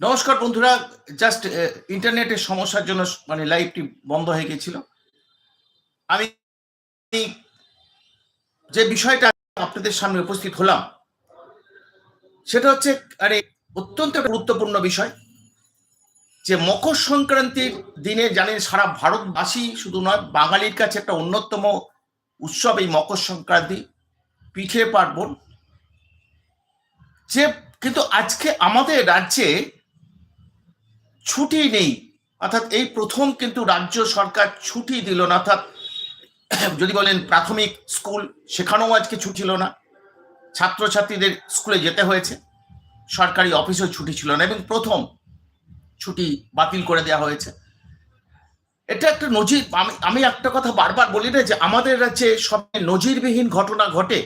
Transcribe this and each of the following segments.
নমস্কার বন্ধুরা জাস্ট ইন্টারনেটের সমস্যার জন্য মানে লাইভটি বন্ধ হয়ে গেছিল। আমি যে বিষয়টা আপনাদের সামনে উপস্থিত হলাম, সেটা হচ্ছে, আরে, অত্যন্ত গুরুত্বপূর্ণ বিষয় যে মকর সংক্রান্তির দিনে জানেন সারা ভারতবাসী শুধু নয়, বাঙালির কাছে একটা অন্যতম উৎসব এই মকর সংক্রান্তি, পিঠে পার্বণ। যে, কিন্তু আজকে আমাদের রাজ্যে ছুটি নেই। অর্থাৎ এই প্রথম কিন্তু রাজ্য সরকার ছুটি দিল না। অর্থাৎ যদি বলেন প্রাথমিক স্কুল সেখানেও আজকে ছুটি ছিল না। ছাত্রছাত্রীদের স্কুলে যেতে হয়েছে। সরকারি অফিসেও ছুটি ছিল না এবং প্রথম ছুটি বাতিল করে দেওয়া হয়েছে। এটা একটা নজির, আমি আমি একটা কথা বারবার বলি না যে আমাদের রাজ্যে সব নজিরবিহীন ঘটনা ঘটে।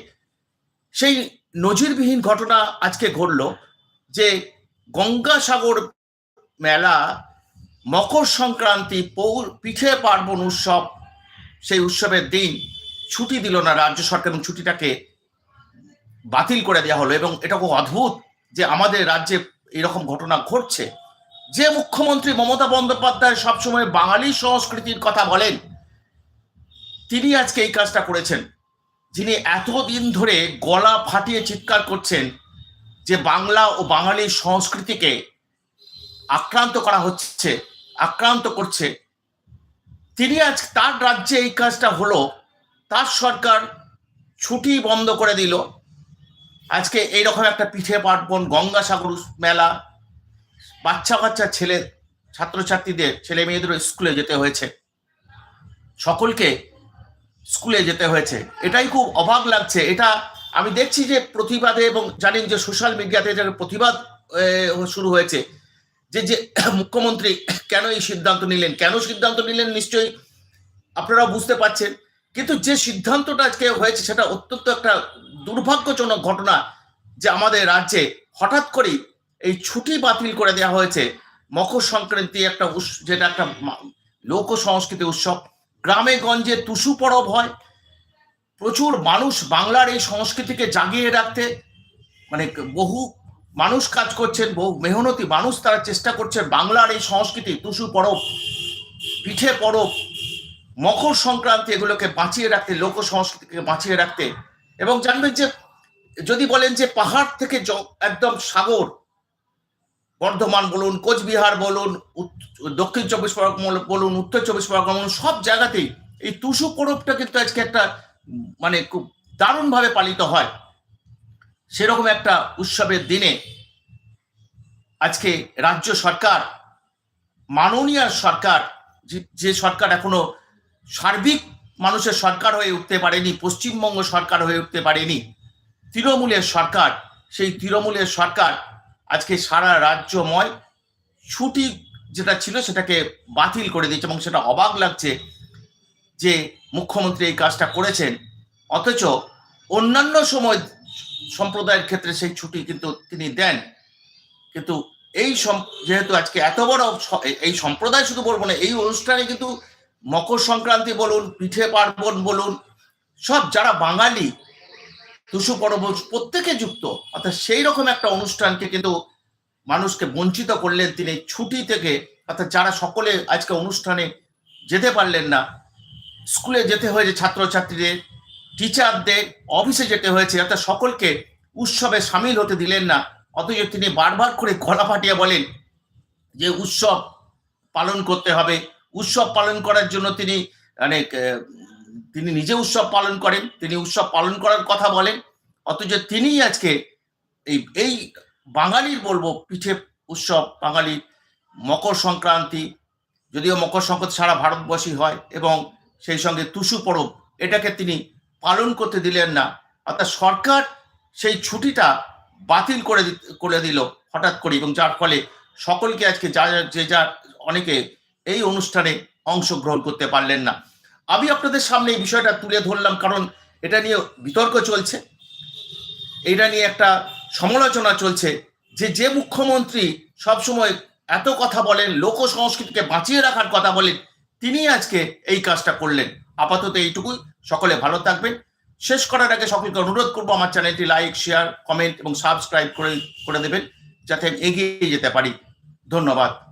সেই নজিরবিহীন ঘটনা আজকে ঘটলো যে গঙ্গাসাগর মেলা, মকর সংক্রান্তি, পৌর, পিঠে পার্বণ উৎসব, সেই উৎসবের দিন ছুটি দিল না রাজ্য সরকার এবং ছুটিটাকে বাতিল করে দেওয়া হলো এবং এটা খুব অদ্ভুত যে আমাদের রাজ্যে এরকম ঘটনা ঘটছে। যে মুখ্যমন্ত্রী মমতা বন্দ্যোপাধ্যায় সবসময় বাঙালি সংস্কৃতির কথা বলেন, তিনি আজকে এই কাজটা করেছেন। যিনি এতদিন ধরে গলা ফাটিয়ে চিৎকার করছেন যে বাংলা ও বাঙালি সংস্কৃতিকে আক্রান্ত করা হচ্ছে, আক্রান্ত করছে। তিনি আজ তার রাজ্যে এই কাজটা হলো, তার সরকার ছুটি বন্ধ করে দিল। আজকে এইরকম একটা পিঠে পার্বণ, গঙ্গাসাগর মেলা, বাচ্চা বাচ্চা ছেলে, ছাত্রছাত্রীদের, ছেলে মেয়েদের স্কুলে যেতে হয়েছে। সকলকে স্কুলে যেতে হয়েছে। এটাই খুব অবাক লাগছে। এটা আমি দেখছি যে প্রতিবাদে এবং জানেন যে সোশ্যাল মিডিয়াতে যে প্রতিবাদ শুরু হয়েছে। যে যে মুখ্যমন্ত্রী কেন এই সিদ্ধান্ত নিলেন? কেন সিদ্ধান্ত নিলেন নিশ্চয়ই? আপনারা বুঝতে পারছেন। কিন্তু যে সিদ্ধান্তটা আজকে হয়েছে, সেটা অত্যন্ত একটা দুর্ভাগ্যজনক ঘটনা যে আমাদের রাজ্যে হঠাৎ করেই এই ছুটি বাতিল করে দেওয়া হয়েছে। মকর সংক্রান্তি একটা যেটা একটা লোক সংস্কৃতি উৎসব। গ্রামে গঞ্জে টুসু পরব হয়। প্রচুর মানুষ বাংলার এই সংস্কৃতিকে জাগিয়ে রাখতে মানে বহু মানুষ কাজ করছেন, বহু মেহনতি মানুষ তারা চেষ্টা করছেন বাংলার এই সংস্কৃতি, টুসু পরব, পিঠে পরব, মকর সংক্রান্তি এগুলোকে বাঁচিয়ে রাখতে, লোক সংস্কৃতিকে বাঁচিয়ে রাখতে। এবং জানবেন যে, যদি বলেন যে পাহাড় থেকে একদম সাগর, বর্ধমান বলুন, কোচবিহার বলুন দক্ষিণ চব্বিশ পরগনা বলুন, উত্তর চব্বিশ পরগনা বলুন, সব জায়গাতেই এই টুসু পরবটা কিন্তু আজকে একটা মানে খুব দারুণভাবে পালিত হয়। সেরকম একটা উৎসবের দিনে আজকে রাজ্য সরকার, মাননীয় সরকার, যে সরকার এখনও সার্বিক মানুষের সরকার হয়ে উঠতে পারেনি, পশ্চিমবঙ্গ সরকার হয়ে উঠতে পারেনি, তৃণমূলের সরকার, সেই তৃণমূলের সরকার আজকে সারা রাজ্যময় ছুটি যেটা ছিল সেটাকে বাতিল করে দিয়েছে এবং সেটা অবাক লাগছে যে মুখ্যমন্ত্রী এই কাজটা করেছেন। অথচ অন্যান্য সময় সম্প্রদায়ের ক্ষেত্রে সেই ছুটি কিন্তু তিনি দেন। কিন্তু এই যেহেতু আজকে এত বড় এই সম্প্রদায় শুধু বলব না, এই অনুষ্ঠানে কিন্তু মকর সংক্রান্তি বলুন, পিঠে পার্বণ বলুন, সব যারা বাঙালি, টুসু পরব প্রত্যেকে যুক্ত। অর্থাৎ সেই রকম একটা অনুষ্ঠানকে কিন্তু মানুষকে বঞ্চিত করলেন তিনি ছুটি থেকে। অর্থাৎ যারা সকলে আজকে অনুষ্ঠানে যেতে পারলেন না, স্কুলে যেতে হয়েছে ছাত্রছাত্রীদের টিচারদের অফিসে যেতে হয়েছে অর্থাৎ সকলকে উৎসবে সামিল হতে দিলেন না। অথচ তিনি বারবার করে গলা ফাটিয়ে বলেন যে উৎসব পালন করতে হবে। উৎসব পালন করার জন্য তিনি মানে তিনি নিজে উৎসব পালন করেন, তিনি উৎসব পালন করার কথা বলেন। অথচ তিনি আজকে এই এই বাঙালির বলব, পিঠে উৎসব বাঙালি মকর সংক্রান্তি, যদিও মকর সংক্রান্তি সারা ভারতবর্ষই হয় এবং সেই সঙ্গে টুসু পরব, এটাকে তিনি পালন করতে দিলেন না। অর্থাৎ সরকার সেই ছুটিটা বাতিল করে করে দিল হঠাৎ করে এবং যার ফলে সকলকে আজকে যা যে, যা অনেকে এই অনুষ্ঠানে অংশগ্রহণ করতে পারলেন না। আমি আপনাদের সামনে এই বিষয়টা তুলে ধরলাম কারণ এটা নিয়ে বিতর্ক চলছে। এটা নিয়ে একটা সমালোচনা চলছে যে যে মুখ্যমন্ত্রী সবসময় এত কথা বলেন, লোক সংস্কৃতিকে বাঁচিয়ে রাখার কথা বলেন তিনি আজকে এই কাজটা করলেন। আপাতত এইটুকুই। সকলে ভালো থাকবেন। শেষ করার আগে সকলকে অনুরোধ করব আমার চ্যানেলটি লাইক, শেয়ার, কমেন্ট এবং সাবস্ক্রাইব করে করে দেবেন, যাতে এগিয়ে যেতে পারি। ধন্যবাদ।